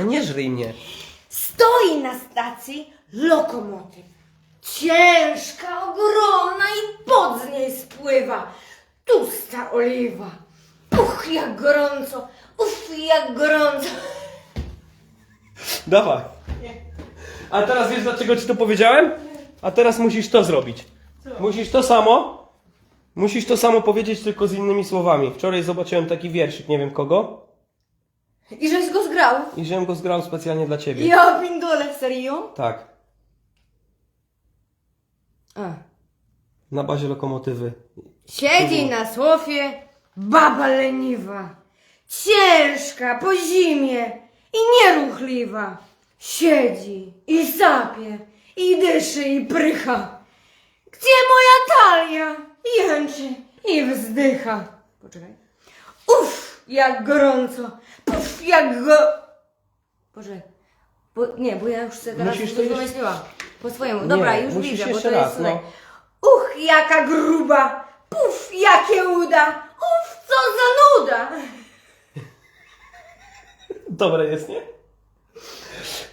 No nie żryj mnie. Stoi na stacji lokomotyw. Ciężka, ogromna i pod z niej spływa. Tusta oliwa. Uch, jak gorąco. Uff, jak gorąco. Dawaj. A teraz wiesz dlaczego ci to powiedziałem? A teraz musisz to zrobić. Musisz to samo. Musisz to samo powiedzieć tylko z innymi słowami. Wczoraj zobaczyłem taki wierszyk, nie wiem kogo. I żeś go zgrał? I żebym go zgrał specjalnie dla ciebie. Ja pindole, serio? Tak. A. Na bazie lokomotywy. Siedzi na słofie baba leniwa, ciężka po zimie i nieruchliwa. Siedzi i sapie, i dyszy, i prycha. Gdzie moja talia? Jęczy i wzdycha. Poczekaj. Uff, jak gorąco. Puf, jak go... Poczekaj. Bo, nie, bo ja już sobie teraz Musisz to jeszcze- wymyśliłam. Po swojemu. Dobra, już musisz widzę, bo jeszcze to jest raz, tutaj. no. Uch, jaka gruba! Puf, jakie uda! Uf, co za nuda! Dobre jest, nie?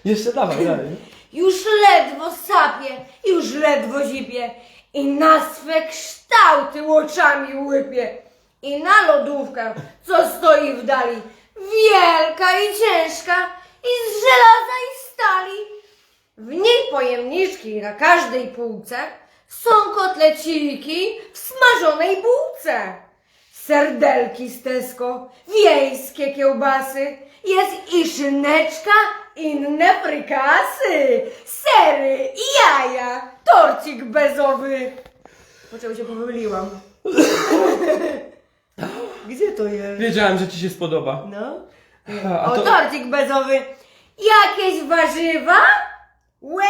Jeszcze dawaj, dalej. Już ledwo sapie, już ledwo zipie i na swe kształty łoczami łypie. I na lodówkę, co stoi w dali, wielka i ciężka i z żelaza i stali. W niej pojemniczki na każdej półce są kotleciki w smażonej bułce. Serdelki z Tesco, wiejskie kiełbasy, jest i szyneczka, inne frykasy, sery i jaja, torcik bezowy. Poczekaj, się pomyliłam. Gdzie to jest? Wiedziałem, że ci się spodoba. No. A, O, to... torcik bezowy. Jakieś warzywa? Łe!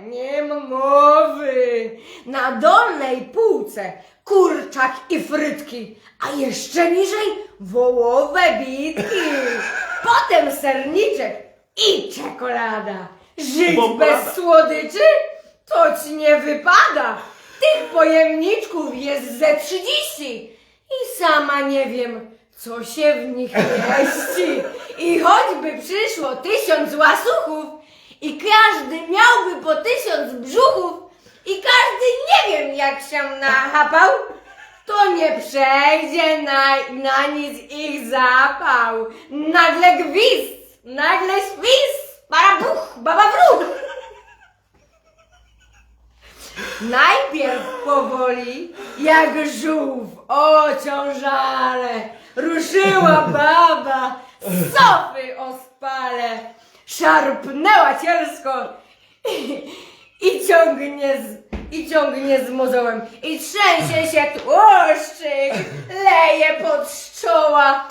Nie ma mowy. Na dolnej półce kurczak i frytki, a jeszcze niżej wołowe bitki. Potem serniczek i czekolada. Żyć Bombolada. bez słodyczy? To ci nie wypada. Tych pojemniczków jest ze 30 i sama nie wiem, co się w nich mieści. I choćby przyszło tysiąc łasuchów i każdy miałby po tysiąc brzuchów i każdy nie wiem jak się nachapał, to nie przejdzie na, na nic ich zapał. Nagle gwizd, powoli, jak żółw ociążale, ruszyła baba sofy ospale, szarpnęła cielsko i, i ciągnie z, i ciągnie z mozołem i trzęsie się tłuszczyk, leje pod czoła.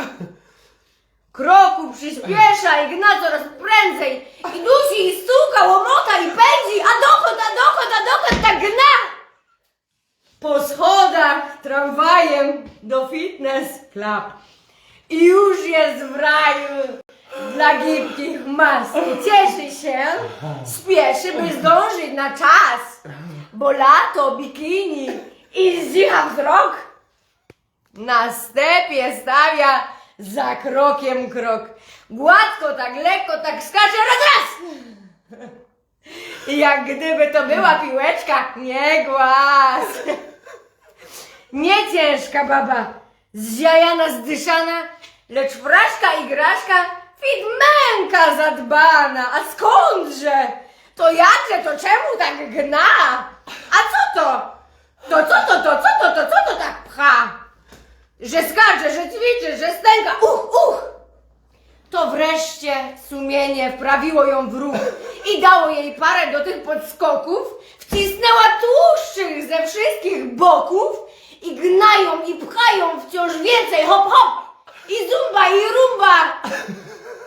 Kroku przyspiesza i gna coraz prędzej i dusi i stuka, łomota i pędzi, a dokąd, a dokąd, a dokąd tak gna? Tramwajem do fitness club i już jest w raju dla gibkich mas i cieszy się, spieszy by zdążyć na czas, bo lato, bikini i zdzicha wzrok. Na stepie stawia za krokiem krok. Gładko, tak lekko, tak skacze raz, raz. Jak gdyby to była piłeczka, nie głaz. Nie ciężka baba, zziajana, zdyszana, lecz fraszka i graszka, fitmenka zadbana. A skądże? To jakże, to czemu tak gna? A co to? To co to, to co to, to co to tak pcha? że skacze, że ćwiczy, że stęka, uch, uch! To wreszcie sumienie wprawiło ją w ruch i dało jej parę do tych podskoków, wcisnęła tłuszczych ze wszystkich boków i gnają i pchają wciąż więcej, hop, hop! I zumba, i rumba!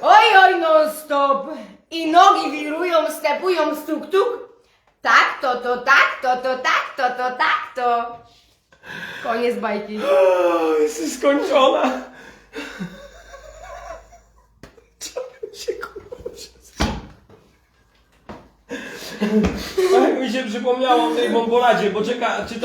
Oj, oj, non stop! I nogi wirują, stepują, stuk, tuk. Tak, to, to, tak, to, to, tak, to, to, tak, to. Koniec bajki. O, jesteś skończona. Co się kurwa? Tak mi się przypomniało o tej bomboladzie, bo czeka, czyta,